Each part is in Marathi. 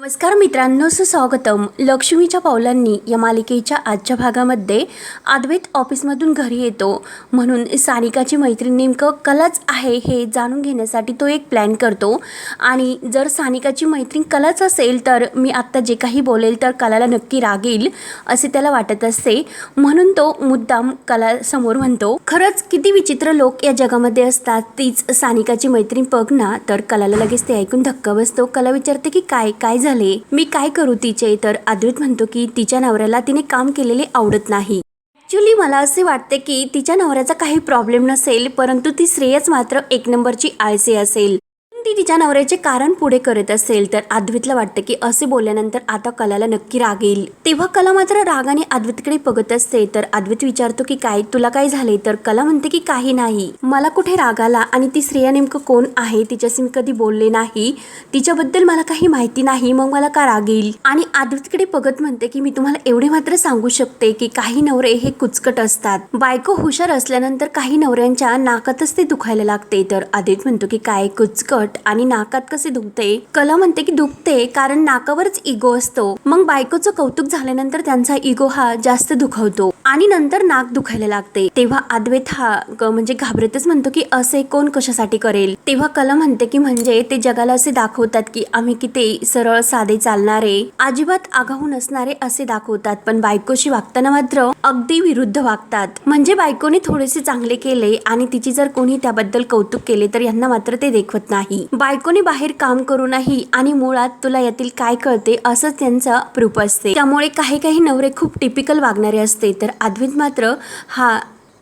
नमस्कार मित्रांनो सुस्वागतम. लक्ष्मीच्या पावलांनी या मालिकेच्या आजच्या भागामध्ये अद्वैत ऑफिसमधून घरी येतो. म्हणून सानिकाची मैत्रीण नेमकं कलाच आहे हे जाणून घेण्यासाठी तो एक प्लॅन करतो. आणि जर सानिकाची मैत्रीण कलाच असेल तर मी आत्ता जे काही बोलेल तर कलाला नक्की रागेल असे त्याला वाटत असते. म्हणून तो मुद्दाम कला समोर म्हणतो खरंच किती विचित्र लोक या जगामध्ये असतात. तीच सानिकाची मैत्रीण बघ ना. तर कलाला लगेच ते ऐकून धक्का बसतो. कला विचारते की काय काय झालं? झाले मी काय करू तिचे? तर अद्वैत म्हणतो की तिच्या नवऱ्याला तिने काम केलेले आवडत नाही. ॲक्च्युली मला असे वाटते की तिच्या नवऱ्याचा काही प्रॉब्लेम नसेल परंतु ती श्रेयच मात्र एक नंबरची आळसी असेल. ती तिच्या नवऱ्याचे कारण पुढे करत असेल तर अद्वितला वाटतं की असे बोलल्यानंतर आता कलाला नक्की राग येईल. तेव्हा कला मात्र रागाने अद्वितकडे बघत असते तर अद्वित विचारतो की काय तुला काय झाले तर कला म्हणते की काही नाही. मला कुठे राग आला? आणि ती श्रेया नेमकं कोण आहे? तिच्याशी मी कधी बोलले नाही. तिच्याबद्दल मला काही माहिती नाही मग मला का राग येईल? आणि अद्वितकडे बघत म्हणते की मी तुम्हाला एवढे मात्र सांगू शकते की काही नवरे हे कुचकट असतात. बायको हुशार असल्यानंतर काही नवऱ्यांच्या नाकातच ते दुखायला लागते. तर आदित म्हणतो की काय कुचकट? आणि नाकात कसे दुखते? कला म्हणते की दुखते कारण नाकावरच इगो असतो. मग बायकोचं कौतुक झाल्यानंतर त्यांचा इगो हा जास्त दुखवतो. आणि नंतर नाक दुखायला लागते. तेव्हा अद्वैत हा म्हणजे घाबरतच म्हणतो की असे कोण कशासाठी करेल? तेव्हा कला म्हणते की म्हणजे ते जगाला असे दाखवतात की आम्ही किती सरळ साधे चालणारे अजिबात आगाऊ नसणारे असे दाखवतात. पण बायकोशी वागताना मात्र अगदी विरुद्ध वागतात. म्हणजे बायकोने थोडेसे चांगले केले आणि तिची जर कोणी त्याबद्दल कौतुक केले तर यांना मात्र ते देखवत नाही. बायकोने बाहेर काम करू नाही आणि मुळात तुला यातील काय कळते असंच त्यांचा प्रूफ असते. त्यामुळे काही काही नवरे खूप टिपिकल वागणारे असते. तर अद्वैत मात्र हा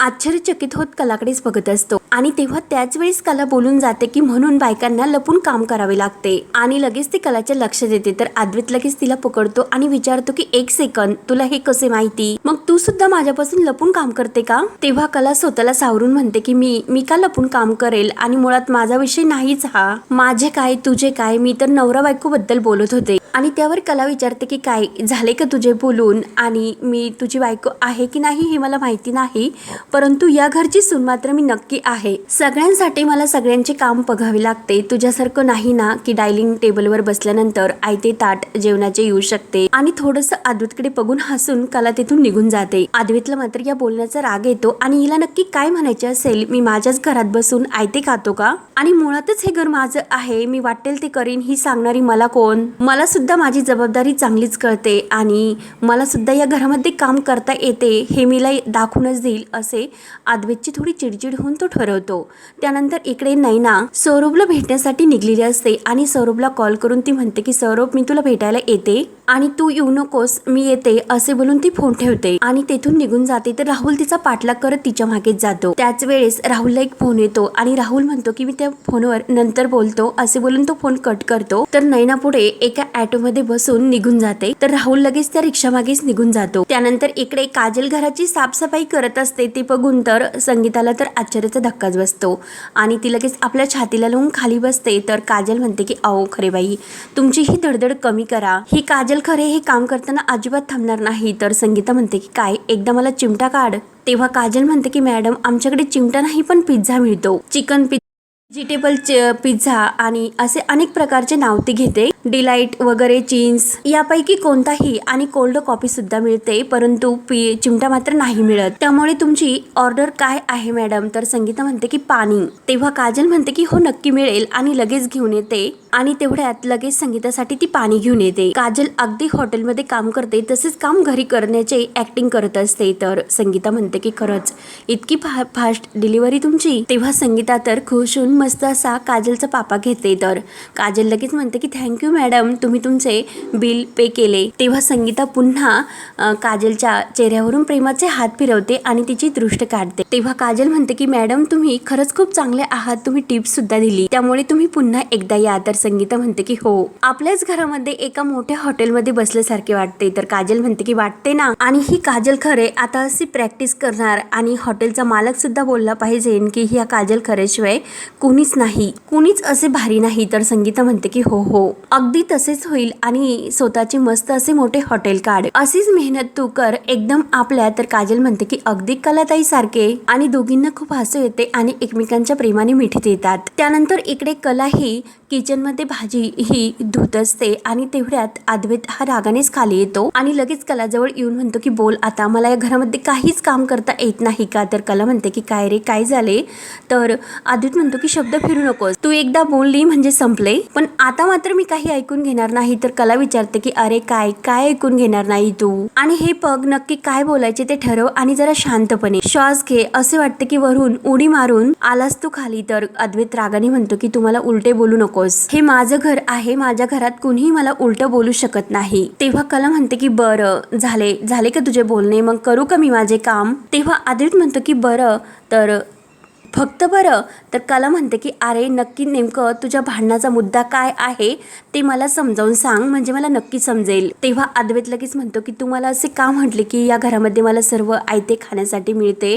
आश्चर्यचकित होत कलाकडेच बघत असतो. आणि तेव्हा त्याच वेळेस कला बोलून जाते की म्हणून बायकांना लपून काम करावे लागते. आणि लगेच ती कलाच्या लक्ष देते तर अद्वित लगेच तिला पकडतो आणि विचारतो की एक सेकंद तुला हे कसे माहिती? मग तू सुद्धा माझ्यापासून लपून काम करते का? तेव्हा कला स्वतःला सावरून म्हणते की मी मी का लपून काम करेल? आणि मुळात माझा विषय नाहीच हा. माझे काय तुझे काय? मी तर नवरा बायको बद्दल बोलत होते. आणि त्यावर कला विचारते की काय झाले का तुझे बोलून? आणि मी तुझी बायको आहे की नाही हे मला माहिती नाही. परंतु या घरची सून मात्र मी नक्की आहे. सगळ्यांसाठी मला सगळ्यांचे काम बघावे लागते. तुझ्यासारखं नाही ना की डायनिंग टेबलवर बसल्यानंतर आयते ताट जेवणाचे येऊ शकते. आणि थोडस आदवीतकडे बघून हसून कला तिथून निघून जाते. आदवीतला मात्र या बोलण्याचा राग येतो आणि हिला नक्की काय म्हणायचे असेल मी माझ्याच घरात बसून आयते खातो का? आणि मुळातच हे घर माझं आहे मी वाटेल ते करीन ही सांगणारी मला कोण? मला सुद्धा माझी जबाबदारी चांगलीच कळते आणि मला सुद्धा या घरामध्ये काम करता येते हे मीला दाखवूनच देईल असे आदवेतची थोडी चिडचिड होऊन तो ठरवतो. त्यानंतर इकडे नैना सौरभला भेटण्यासाठी निघलेली असते आणि सौरभला कॉल करून ती म्हणते की सौरभ मी तुला भेटायला येते. आणि तू येऊ नकोस मी येते असे बोलून ती फोन ठेवते. आणि तेथून निघून जाते तर राहुल तिचा पाठलाग करत तिच्या मागेच जातो. त्याच वेळेस राहुलला एक फोन येतो आणि राहुल म्हणतो की मी त्या फोनवर नंतर बोलतो असे बोलून तो फोन कट करतो. तर नैना पुढे एका ऑटो मध्ये बसून निघून जाते. तर राहुल लगेच त्या रिक्षा मागेच निघून जातो. त्यानंतर इकडे काजल घराची साफसफाई करत असते ते बघून तर संगीताला तर आश्चर्याचा धक्काच बसतो. आणि ती लगेच आपल्या छातीला लावून खाली बसते. तर काजल म्हणते की अहो खरे बाई तुमची ही धडधड कमी करा. ही काजल खरे हे काम करताना अजिबात थांबणार नाही. तर संगीता म्हणते की काय एकदा मला चिमटा काढ. तेव्हा काजल म्हणते की मॅडम आमच्याकडे चिमटा नाही पण पिझ्झा मिळतो. चिकन पिझ्झा व्हेजिटेबल पिझ्झा आणि असे अनेक प्रकारचे नाव ती घेते. डिलाईट वगैरे चीन्स यापैकी कोणताही आणि कोल्ड कॉफी सुद्धा मिळते परंतु पी चिमटा मात्र नाही मिळत. त्यामुळे तुमची ऑर्डर काय आहे मॅडम तर संगीता म्हणते की पाणी. तेव्हा काजल म्हणते की हो नक्की मिळेल आणि लगेच घेऊन येते. आणि तेवढ्यात लगेच संगीतासाठी ती पाणी घेऊन येते. काजल अगदी हॉटेलमध्ये काम करते तसेच काम घरी करण्याचे ऍक्टिंग करत असते. तर संगीता म्हणते की खरंच इतकी फा फास्ट डिलिव्हरी तुमची. तेव्हा संगीता तर खुश होऊन मस्त असा काजलचा पापा घेते तर. काजल लगेच म्हणते की थँक्यू मॅडम तुम्ही तुमचे बिल पे केले. तेव्हा संगीता पुन्हा काजलच्या चेहऱ्यावरून प्रेमाचे हात फिरवते आणि तिची दृष्ट काढते. तेव्हा काजल म्हणते की मॅडम तुम्ही खरंच खूप चांगले आहात. तुम्ही टिप्स सुद्धा दिली. त्यामुळे तुम्ही पुन्हा एकदा या. तर संगीता म्हणते की हो. आपल्याच घरामध्ये एका मोठ्या हॉटेलमध्ये बसल्यासारखे वाटते. तर काजल म्हणते की वाटते ना. आणि ही काजल खरे आता अशी प्रॅक्टिस करणार आणि हॉटेलचा मालक सुद्धा बोलला पाहिजे की ह्या काजल खरेशिवाय कुणीच नाही. कुणीच असे भारी नाही. तर संगीता म्हणते की हो हो. अगदी तसेच होईल आणि स्वतःचे मस्त असे मोठे हॉटेल काढ. अशीच मेहनत तू कर. एकदम आपल्या. तर काजल म्हणते की अगदी कलाताई सारखे. आणि दोघींना खूप हसू येते आणि एकमेकांच्या प्रेमाने मिठीत येतात. त्यानंतर इकडे कला ही किचनमध्ये भाजी ही धुत असते आणि तेवढ्यात अद्वैत हा रागानेच खाली येतो आणि लगेच कलाजवळ येऊन म्हणतो की बोल आता. मला या घरामध्ये काहीच काम करता येत नाही का? तर कला म्हणते की काय रे? काय झाले? तर अद्वैत म्हणतो की शब्द फिरू नकोस. तू एकदा बोलली म्हणजे संपले. पण आता मात्र मी काही ऐकून घेणार नाही तर कला विचारते की अरे काय काय ऐकून घेणार नाही तू? आणि हे पग नक्की काय बोलायचे ते ठरव आणि जरा शांतपणे. श्वास घे असे वाटते की वरून उडी मारून आलास तू खाली तर अद्वैत रागाने म्हणतो की तुम्हाला उलटे बोलू नकोस. हे माझं घर आहे माझ्या घरात कुणीही मला उलट बोलू शकत नाही. तेव्हा कला म्हणते की बरं झाले झाले का तुझे बोलणे? मग करू का मी माझे काम? तेव्हा अद्वैत म्हणतो की बरं तर फक्त बरं तर कला म्हणते की अरे नक्की नेमकं तुझ्या भांडणाचा मुद्दा काय आहे ते मला समजावून सांग म्हणजे मला नक्की समजेल. तेव्हा अद्वैत लगेच म्हणतो की तू मला असे का म्हटले की या घरामध्ये मला सर्व आयते खाण्यासाठी मिळते?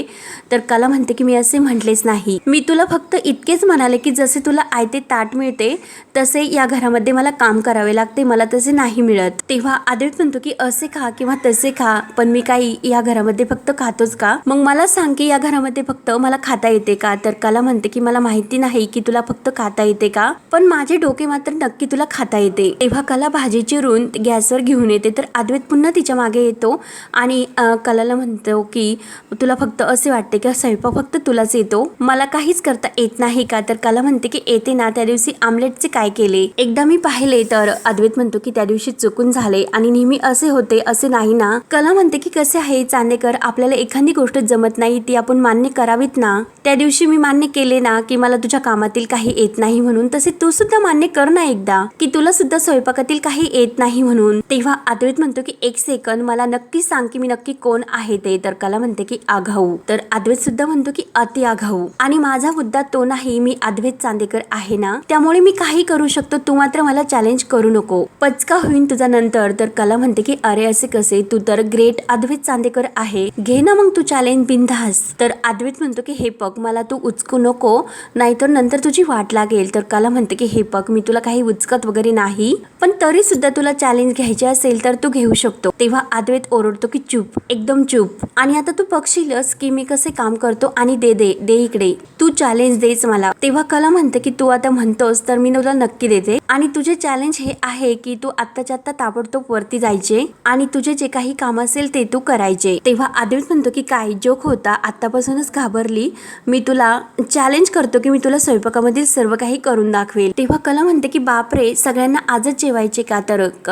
तर कला म्हणते की मी असे म्हटलेच नाही. मी तुला फक्त इतकेच म्हणाले की जसे तुला आयते ताट मिळते तसे या घरामध्ये मला काम करावे लागते मला तसे नाही मिळत. तेव्हा अद्वैत म्हणतो की असे खा किंवा तसे खा पण मी काही या घरामध्ये फक्त खातोच का? मग मला सांग की या घरामध्ये फक्त मला खाता येते का? तर कला म्हणते की मला माहिती नाही की तुला फक्त खाता येते का? पण माझे डोके मात्र नक्की तुला खाता येते. तेव्हा कला भाजी चिरून गॅसवर घेऊन येते तर अद्वैत पुन्हा तिच्यामागे येतो आणि कलाला म्हणतो की तुला फक्त असे वाटते की स्वयंपाक फक्त तुलाच येतो. मला काहीच करता येत नाही का? तर कला म्हणते की येते ना त्या दिवशी आमलेटचे काय केले? एकदा मी पाहिले तर अद्वैत म्हणतो की त्या दिवशी चुकून झाले आणि नेहमी असे होते असे नाही ना? कला म्हणते की कसे आहे चांदेकर? आपल्याला एखादी गोष्ट जमत नाही ती आपण मान्य करावीत ना? त्या दिवशी मी मान्य केले ना की मला तुझ्या कामातील काही येत नाही म्हणून तसे तू सुद्धा मान्य कर ना एकदा की तुला सुद्धा स्वयंपाकातील काही येत नाही म्हणून. तेव्हा अद्वैत म्हणतो की एक सेकंद मला नक्की सांग की मी नक्की कोण आहे ते. तर कला म्हणते की आघाऊ. तर आदवेत सुद्धा म्हणतो की अति आघाऊ. आणि माझा मुद्दा तो नाही मी आदवेत चांदेकर आहे ना त्यामुळे मी काही करू शकतो. तू मात्र मला चॅलेंज करू नको. पचका होईन तुझा नंतर. तर कला म्हणते की अरे असे कसे? तू तर ग्रेट अद्वैत चांदेकर आहे. घे ना मग तू चॅलेंज बिनधास तर अद्वैत म्हणतो की हे पग मला तू उचकू नको नाहीतर नंतर तुझी वाट लागेल. तर कला म्हणते की हे बघ मी तुला काही उचकत वगैरे नाही पण तरी सुद्धा तुला चॅलेंज घ्यायचे असेल तर तू घेऊ शकतो. तेव्हा अद्वैत ओरडतो की चूप एकदम चूप. आणि आता तू बघशीलच की मी कसे काम करतो आणि दे दे दे इकडे. तू चॅलेंज देच मला. तेव्हा कला म्हणते की तू आता म्हणतोस तर मी तुला नक्की देते. आणि तुझे चॅलेंज हे आहे की तू आत्ताच्या आत्ता ताबडतोब वरती जायचे आणि तुझे जे काही काम असेल ते तू करायचे. तेव्हा अद्वैत म्हणतो की काय जोक होता? आतापासूनच घाबरली? मी तुला चॅलेंज करतो की मी तुला स्वयंपाकामधील सर्व काही करून दाखवेल. तेव्हा कला म्हणते की बापरे सगळ्यांना आजच जेवायचे का? तर क-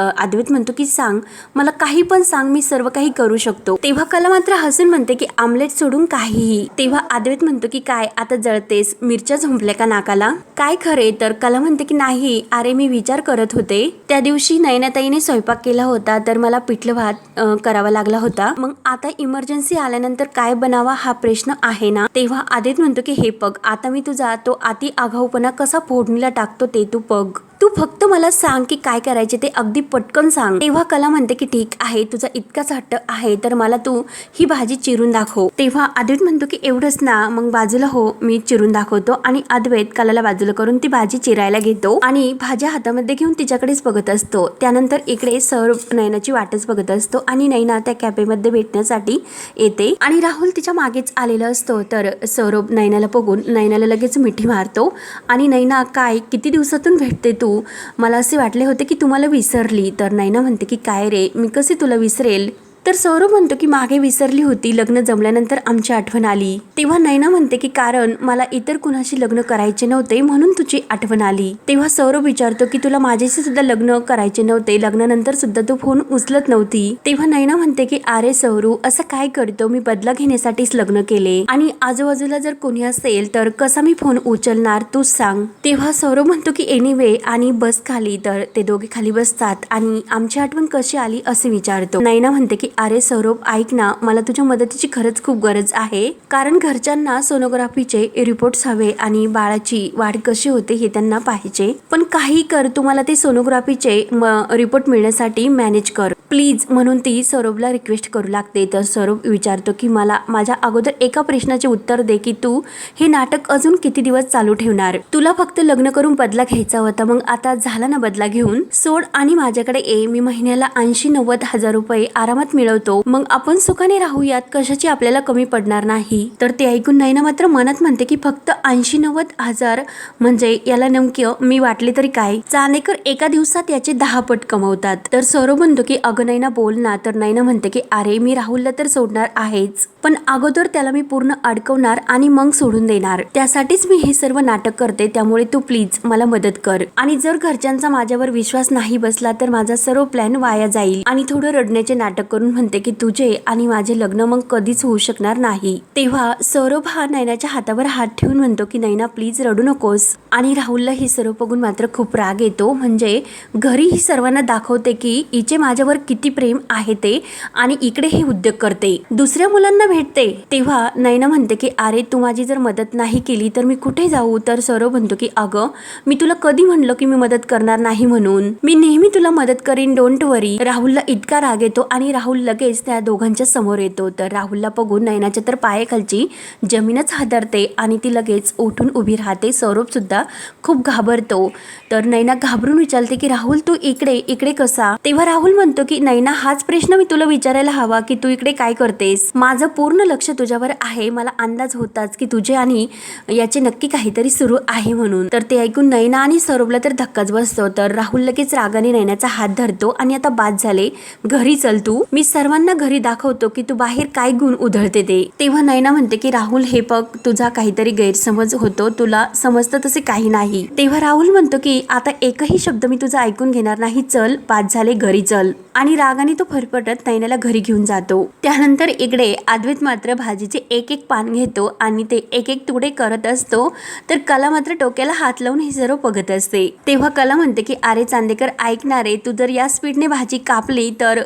म्हणतो की सांग मला काही पण सांग मी सर्व काही करू शकतो. तेव्हा कला मात्र हसून म्हणते की आमलेट सोडून काहीही. तेव्हा अद्वैत म्हणतो की काय आता जळतेस मिरच्या झोंपल्या का नाकाला? काय खरे? तर कला म्हणते की नाही अरे मी विचार करत होते. त्या दिवशी नयनाताईने स्वयंपाक केला होता तर मला पिठलं भात करावा लागला होता. मग आता इमर्जन्सी आल्यानंतर काय बनावा हा प्रश्न आहे ना? तेव्हा आदित म्हणतो की हे पग आता मी तुझा तो अति आघाऊपणा कसा फोडणीला टाकतो ते तू पग. तू फक्त मला सांग की काय करायचे ते अगदी पटकन सांग तेव्हा कला म्हणते की ठीक आहे तुझा इतकाच हट्ट आहे तर मला तू ही भाजी चिरून दाखव तेव्हा अद्वैत म्हणतो की एवढंच ना मग बाजूला हो मी चिरून दाखवतो आणि अद्वैत कलाला बाजूला करून ती भाजी चिरायला घेतो आणि भाज्या हातामध्ये घेऊन तिच्याकडेच बघत असतो. त्यानंतर इकडे सर नयनाची वाटच बघत असतो आणि नयना त्या कॅफेमध्ये भेटण्यासाठी येते. आणि राहुल तिच्या मागेच आलेला असतो. तर सौरभ नैनाला बघून नैनाला लगेच मिठी मारतो. आणि नैना काय किती दिवसातून भेटते तू? मला असे वाटले होते की तुम्हाला विसरली. तर नैना म्हणते की काय रे मी कसे तुला विसरेल? तर सौरभ म्हणतो की मागे विसरली होती लग्न जमल्यानंतर आमची आठवण आली. तेव्हा नैना म्हणते की कारण मला इतर कुणाशी लग्न करायचे नव्हते म्हणून तुझी आठवण आली. तेव्हा सौरभ विचारतो की तुला माझ्याशी सुद्धा लग्न करायचे नव्हते लग्नानंतर सुद्धा तू फोन उचलत नव्हती. तेव्हा नैना म्हणते की अरे सौरू असं काय करतो? मी बदला घेण्यासाठीच लग्न केले. आणि आजूबाजूला जर कोणी असेल तर कसा मी फोन उचलणार? तूच सांग. तेव्हा सौरभ म्हणतो की एनिवे आणि बस खाली. तर ते दोघे खाली बसतात आणि आमची आठवण कशी आली असे विचारतो. नैना म्हणते की अरे सौरभ ऐक ना मला तुझ्या मदतीची खरंच खूप गरज आहे. कारण घरच्यांना सोनोग्राफीचे रिपोर्ट्स हवे आणि बाळाची वाढ कशी होते हे त्यांना पाहिजे पण काही कर तुम्हाला ते सोनोग्राफीचे रिपोर्ट मिळण्यासाठी मॅनेज कर. प्लीज म्हणून ती सौरभला रिक्वेस्ट करू लागते. तर सौरभ विचारतो की मला माझ्या अगोदर एका प्रश्नाचे उत्तर दे की तू हे नाटक अजून किती दिवस चालू ठेवणार? तुला फक्त लग्न करून बदला घ्यायचा होता मग आता झाला ना बदला घेऊन? सोड आणि माझ्याकडे ये. मी महिन्याला ऐंशी नव्वद हजार रुपये आरामात मिळवतो मग आपण सुखाने राहूयात कशाची आपल्याला कमी पडणार नाही? तर ते ऐकून नैना मात्र मनात म्हणते की फक्त ऐंशी नव्वद हजार म्हणजे याला नेमकं मी वाटले तरी काय? चानेकर एका दिवसात याचे दहा पट कमवतात. तर सौरभ म्हणतो की अगं नैना बोल ना. तर नैना म्हणते की अरे मी राहुलला तर सोडणार आहेच पण अगोदर त्याला मी पूर्ण अडकवणार आणि मग सोडून देणार. त्यासाठीच मी हे सर्व नाटक करते त्यामुळे तू प्लीज मला मदत कर. आणि जर घरच्यांचा माझ्यावर विश्वास नाही बसला तर माझा सर्व प्लॅन वाया जाईल आणि थोडं रडण्याचे नाटक करून म्हणते की तुझे आणि माझे लग्न मग कधीच होऊ शकणार नाही. तेव्हा सौरभ हा नैनाच्या हातावर हात ठेवून म्हणतो की नैना प्लीज रडू नकोस. आणि राहुलला हे सर्व बघून मात्र खूप राग येतो. म्हणजे घरी ही सर्वांना दाखवते की हिचे माझ्यावर किती प्रेम आहे ते आणि इकडे हे उद्योग करते. दुसऱ्या मुलांना भेटते. तेव्हा नैना म्हणते की अरे तू माझी जर मदत नाही केली तर मी कुठे जाऊ? तर सौरभ म्हणतो की अगं मी तुला कधी म्हणलं की मी मदत करणार नाही म्हणून? मी नेहमी तुला मदत करीन डोंट वरी. राहुलला इतका राग येतो आणि राहुल लगेच त्या दोघांच्या समोर येतो. तर राहुलला बघून नैनाच्या तर पायाखालची जमीनच हादरते आणि ती लगेच उठून उभी राहते. सौरभसुद्धा खूप घाबरतो. तर नैना घाबरून विचारते की राहुल तू इकडे इकडे कसा? तेव्हा राहुल म्हणतो की नैना हाच प्रश्न मी तुला विचारायला हवा की तू इकडे काय करतेस? माझं पूर्ण लक्ष तुझ्यावर आहे. मला अंदाज होताच की तुझे आणि याचे नक्की काहीतरी सुरू आहे म्हणून. तर ते ऐकून नैना आणि सौरभला तर धक्काच बसतो. तर राहुल लगेच रागाने नैनाचा हात धरतो आणि आता बाद झाले. घरी चल तू. मी सर्वांना घरी दाखवतो की तू बाहेर काय गुण उधळते ते. तेव्हा नैना म्हणते की राहुल हे बघ तुझा काहीतरी गैरसमज होतो तुला समजतं तसे काही नाही. तेव्हा राहुल म्हणतो की आता एकही शब्द मी तुझा ऐकून घेणार नाही चल बाद झाले घरी चल. आणि रागाने तो फरफटत नैनाला घरी घेऊन जातो. त्यानंतर इकडे अद्वैत मात्र भाजीचे एक एक पान घेतो आणि ते एक एक तुकडे करत असतो तर कला मात्र डोक्याला हात लावून हे सर्व बघत असते. तेव्हा कला म्हणते की अरे चांदेकर ऐकणारे तू जर या स्पीडने भाजी कापली तर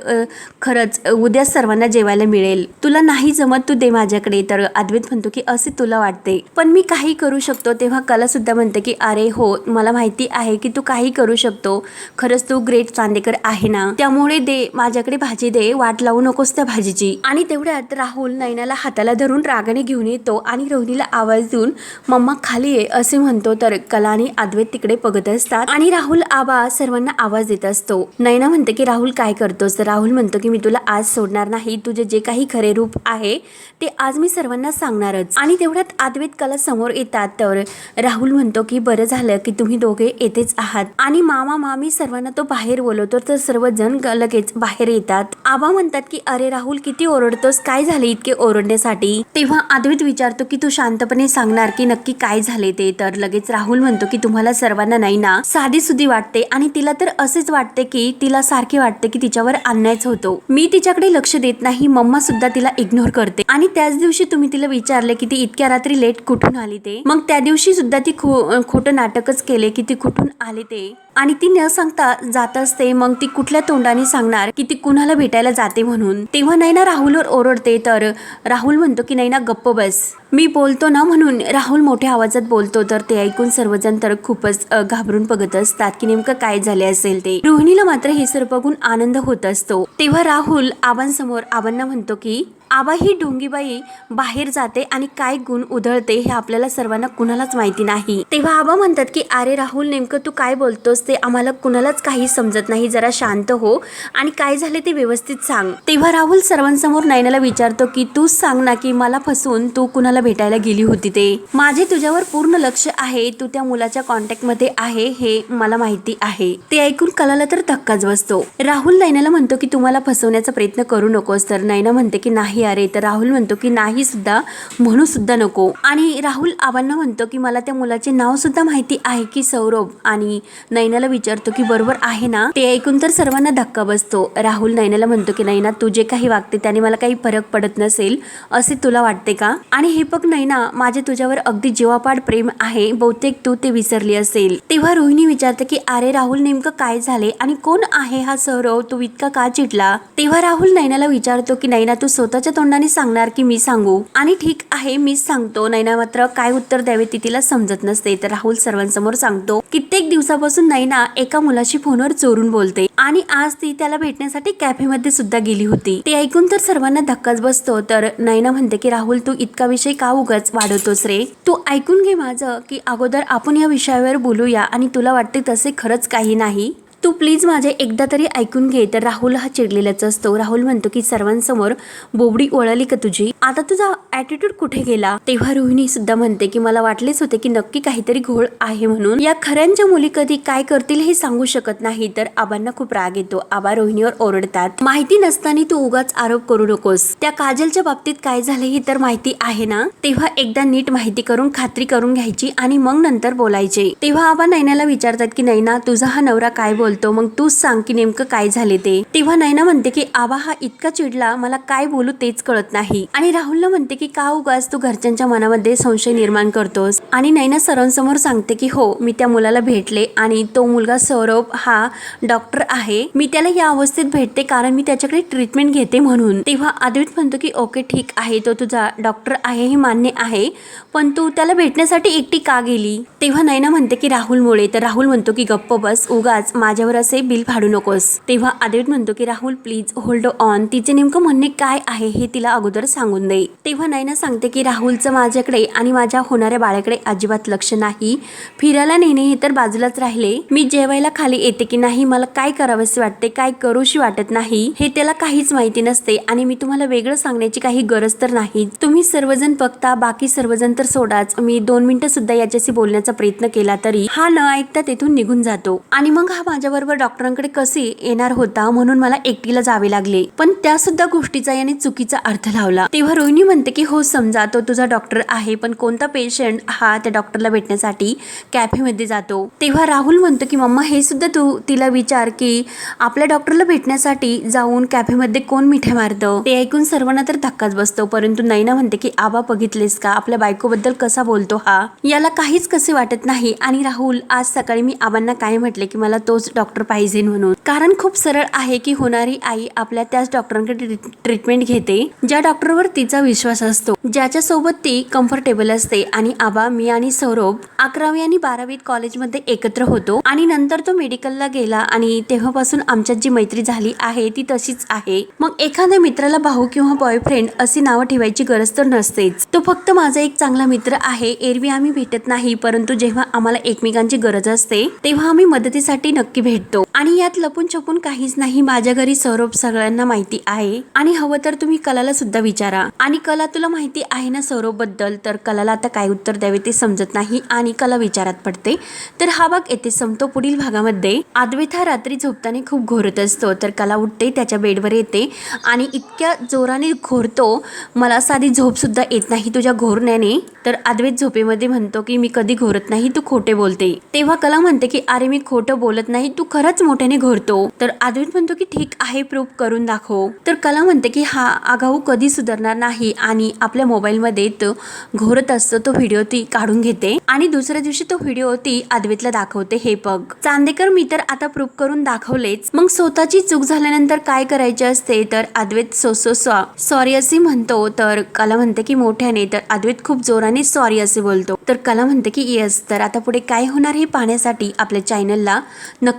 खरंच उद्या सर्वांना जेवायला मिळेल. तुला नाही जमत तू दे माझ्याकडे. तर अद्वैत म्हणतो की असे तुला वाटते. पण मी काही करू शकतो. तेव्हा कला सुद्धा म्हणते की अरे हो मला माहिती आहे की तू काही करू शकतो. खरंच तू ग्रेट चांदेकर आहे ना. त्यामुळे दे माझ्याकडे भाजी दे वाट लावू नकोस त्या भाजीची. आणि तेवढ्यात राहुल नैनाला हाताला धरून रागाने घेऊन येतो आणि रोहिणीला आवाज देऊन मम्मा खाली ये असे म्हणतो. तर कला आणि अद्वैत तिकडे बघत असतात आणि राहुल आबा सर्वांना आवाज देत असतो. नैना म्हणते की राहुल काय करतोस? तर राहुल म्हणतो की मी तुला आज सोडणार नाही. तुझे जे काही खरे रूप आहे ते आज मी सर्वांना सांगणारच. आणि तेवढ्यात अद्वैत कला समोर येतात. तर राहुल म्हणतो की बरं झालं की तुम्ही दोघे येतेच आहात. आणि मामा मामी सर्वांना तो बाहेर बोलवतो. तर सर्वजण कल लगेच बाहेर येतात. आबा म्हणतात की अरे राहुल किती ओरडतोस? काय झाले इतके ओरडण्यासाठी? तेव्हा अद्वैत विचारतो की तू शांतपणे सांगणार की नक्की काय झाले ते? तर लगेच राहुल म्हणतो की तुम्हाला सर्वांना नाही ना साधी सुधी वाटते आणि तिला तर असेच वाटते की तिला सारखे वाटते की तिच्यावर अन्यायच होतो. मी तिच्याकडे लक्ष देत नाही मम्मा सुद्धा तिला इग्नोर करते. आणि त्याच दिवशी तुम्ही तिला विचारले की ती इतक्या रात्री लेट कुठून आली ते? मग त्या दिवशी सुद्धा ती खो खोटं नाटकच केले की ती कुठून आले ते? आणि ती न सांगता जात असते. मग ती कुठल्या तोंडाने सांगणार की ती कुणाला भेटायला जाते म्हणून? तेव्हा नैना राहुलवर ओरडते. तर राहुल म्हणतो की नैना गप्प बस. मी बोलतो ना म्हणून राहुल मोठ्या आवाजात बोलतो तर ते ऐकून सर्वजण तर खूपच घाबरून बघत असतात की नेमकं काय झाले असेल ते. रोहिणीला मात्र हे सर्व बघून आनंद होत असतो. तेव्हा राहुल आबांसमोर आबांना म्हणतो की आबा ही ढोंगीबाई बाहेर जाते आणि काय गुण उधळते हे आपल्याला सर्वांना कुणालाच माहिती नाही. तेव्हा आबा म्हणतात की अरे राहुल नेमकं तू काय बोलतोस ते आम्हाला कुणालाच काही समजत नाही. जरा शांत हो आणि काय झाले ते व्यवस्थित सांग. तेव्हा राहुल सर्वांसमोर नयनाला विचारतो की तूच सांग ना की मला फसून तू कुणाला भेटायला गेली होती ते. माझे तुझ्यावर पूर्ण लक्ष आहे तू त्या मुलाच्या कॉन्टॅक्टमध्ये आहे हे मला माहिती आहे. ते ऐकून कलाला तर धक्काच बसतो. राहुल नैनाला म्हणतो की तुम्हाला फसवण्याचा प्रयत्न करू नकोस. तर नैना म्हणते की नाही अरे. तर राहुल म्हणतो की नाही सुद्धा म्हणू सुद्धा नको. आणि राहुल आबांना म्हणतो की मला त्या मुलाचे नाव सुद्धा माहिती आहे की सौरभ. आणि नैनाला विचारतो की बरोबर आहे ना? ते ऐकून तर सर्वांना धक्का बसतो. राहुल नैनाला म्हणतो की नैना तू जे काही वागते त्याने मला काही फरक पडत नसेल असे तुला वाटते का? आणि हे दीपक नैना माझे तुझ्यावर अगदी जीवापाड प्रेम आहे बहुतेक तू ते विसरली असेल. तेव्हा रोहिणी विचारते की अरे राहुल नेमकं काय झाले आणि कोण आहे हा सौरव? तू इतका का चिडला? तेव्हा राहुल नैनाला विचारतो की नैना तू स्वतःच्या तोंडाने सांगणार की मी सांगू? आणि ठीक आहे मीच सांगतो. नैना मात्र काय उत्तर द्यावे ती तिला समजत नसते. तर राहुल सर्वांसमोर सांगतो कित्येक दिवसापासून नैना एका मुलाशी फोनवर चोरून बोलते आणि आज ती त्याला भेटण्यासाठी कॅफेमध्ये सुद्धा गेली होती. ते ऐकून तर सर्वांना धक्काच बसतो. तर नैना म्हणते की राहुल तू इतका विषय का उगाच वाढवतोस रे? तू ऐकून घे माझं की अगोदर आपण या विषयावर बोलूया आणि तुला वाटते तसे खरंच काही नाही? तू प्लीज माझे एकदा तरी ऐकून घे. तर राहुल हा चिडलेलाच असतो. राहुल म्हणतो की सर्वांसमोर बोबडी ओळाली का तुझी? आता तुझा ॲटिट्यूड कुठे गेला? तेव्हा रोहिणी सुद्धा म्हणते की मला वाटलेच होते की नक्की काहीतरी घोळ आहे म्हणून. या खऱ्यांच्या मुली कधी काय करतील हे सांगू शकत नाही. तर आबांना खूप राग येतो. आबा रोहिणीवर ओरडतात माहिती नसताना तू उगाच आरोप करू नकोस. त्या काजलच्या बाबतीत काय झाले हे तर माहिती आहे ना? तेव्हा एकदा नीट माहिती करून खात्री करून घ्यायची आणि मग नंतर बोलायचे. तेव्हा आबा नैनाला विचारतात की नैना तुझा हा नवरा काय बोल बोलतो मग तूच सांग की नेमकं काय झाले ते. तेव्हा नयना म्हणते की आबा हा इतका चिडला मला काय बोलू तेच कळत नाही. आणि राहुलला म्हणते की का उगाच तू घरच्यांच्या मनामध्ये संशय निर्माण करतोस? आणि नयना सरांसमोर सांगते की हो मी त्या मुलाला भेटले आणि तो मुलगा सौरभ हा डॉक्टर आहे. मी त्याला या अवस्थेत भेटते कारण मी त्याच्याकडे ट्रीटमेंट घेते म्हणून. तेव्हा अद्वैत म्हणतो की ओके ठीक आहे तो तुझा डॉक्टर आहे हे मान्य आहे पण तू त्याला भेटण्यासाठी एकटी का गेली? तेव्हा नयना म्हणते की राहुलमुळे. तर राहुल म्हणतो की गप्प बस उगाच माझ्या माझ्यावर असे बिल फाडू नकोस. तेव्हा अद्वैत म्हणतो की राहुल प्लीज होल्ड ऑन तिचे नेमकं म्हणणे काय आहे हे तिला अगोदर सांगून दे. तेव्हा नैना सांगते की राहुलचं माझ्याकडे आणि माझ्या होणाऱ्या बाळाकडे अजिबात लक्ष नाही. फिरायला नेणे हे तर बाजूलाच राहिले. मी जेवायला खाली येते की नाही मला काय करावंसे वाटते काय करूशी वाटत नाही हे त्याला काहीच माहिती नसते आणि मी तुम्हाला वेगळं सांगण्याची काही गरज तर नाही. तुम्ही सर्वजण बघता बाकी सर्वजण तर सोडाच. मी दोन मिनिटं सुद्धा याच्याशी बोलण्याचा प्रयत्न केला तरी हा न ऐकता तेथून निघून जातो आणि मग हा माझ्याबरोबर डॉक्टरांकडे कसे येणार होता म्हणून मला एकटीला जावे लागले. पण त्या सुद्धा गोष्टीचा याने चुकीचा अर्थ लावला. तेव्हा रोहिणी म्हणते की हो समजा तो तुझा डॉक्टर आहे पण कोणता पेशंट हा त्या डॉक्टरला भेटण्यासाठी कॅफेमध्ये जातो? तेव्हा राहुल म्हणतो की मम्मा हे सुद्धा तू तिला विचार की आपल्या डॉक्टरला भेटण्यासाठी जाऊन कॅफेमध्ये कोण मिठ्या मारतं? ते ऐकून सर्वांना तर धक्काच बसतो परंतु नैना म्हणते की आबा बघितलेस का? आपल्या बायकोबद्दल कसा बोलतो हा? याला काहीच कसे वाटत नाही. आणि राहुल आज सकाळी मी आबांना काय म्हटले की मला तोच डॉक्टर पाहिजे म्हणून. कारण खूप सरळ आहे की होणारी आई आपल्या त्याच डॉक्टरांकडे ट्रीटमेंट घेते ज्या डॉक्टरवर तिचा विश्वास असतो. ज्याच्या सोबत ती कम्फर्टेबल असते आणि आबा मी आणि सौरभ अकरावी आणि बारावीत कॉलेजमध्ये एकत्र होतो आणि नंतर तो मेडिकलला गेला आणि तेव्हापासून आमच्यात जी मैत्री झाली आहे ती तशीच आहे. मग एखाद्या मित्राला भाऊ किंवा बॉयफ्रेंड अशी नावं ठेवायची गरज तर नसतेच. तो फक्त माझा एक चांगला मित्र आहे एरवी आम्ही भेटत नाही परंतु जेव्हा आम्हाला एकमेकांची गरज असते तेव्हा आम्ही मदतीसाठी नक्की भेटतो. आणि यात लपून छपून काहीच नाही माझ्या घरी सौरभ सगळ्यांना माहिती आहे. आणि हवं तर तुम्ही कलाला सुद्धा विचारा. आणि कला तुला माहिती आहे ना सौरभबद्दल? तर कलाला आता काय उत्तर द्यावे ते समजत नाही आणि कला विचारात पडते. तर हा भाग येथे संपतो पुढील भागामध्ये. अद्वैत हा रात्री झोपताना खूप घोरत असतो. तर कला उठते त्याच्या बेडवर येते आणि इतक्या जोराने घोरतो मला साधी झोप सुद्धा येत नाही तुझ्या घोरण्याने. तर आद्वेत झोपेमध्ये म्हणतो की मी कधी घोरत नाही तू खोटे बोलते. तेव्हा कला म्हणते की अरे मी खोटं बोलत नाही तू खरंच मोठ्याने घोरतो. तर अद्वैत म्हणतो की ठीक आहे प्रूफ करून दाखव. तर कला म्हणते की हा आगाऊ कधी सुधारणार नाही आणि आपल्या मोबाईलमध्ये तो घोरत असतो तो व्हिडिओ ती काढून घेते आणि दुसऱ्या दिवशी तो व्हिडिओ ती अद्वितला दाखवते. हे बघ. चांदेकर मी तर आता प्रूफ करून दाखवलेच. मग स्वतःची चूक झाल्यानंतर काय करायचे असते? तर अद्वैत सो सो सॉरी असे म्हणतो. तर कला म्हणते की मोठ्याने. तर अद्वैत खूप जोराने सॉरी असे बोलतो. तर कला म्हणते की येस तर आता पुढे काय होणार हे पाहण्यासाठी आपल्या चॅनलला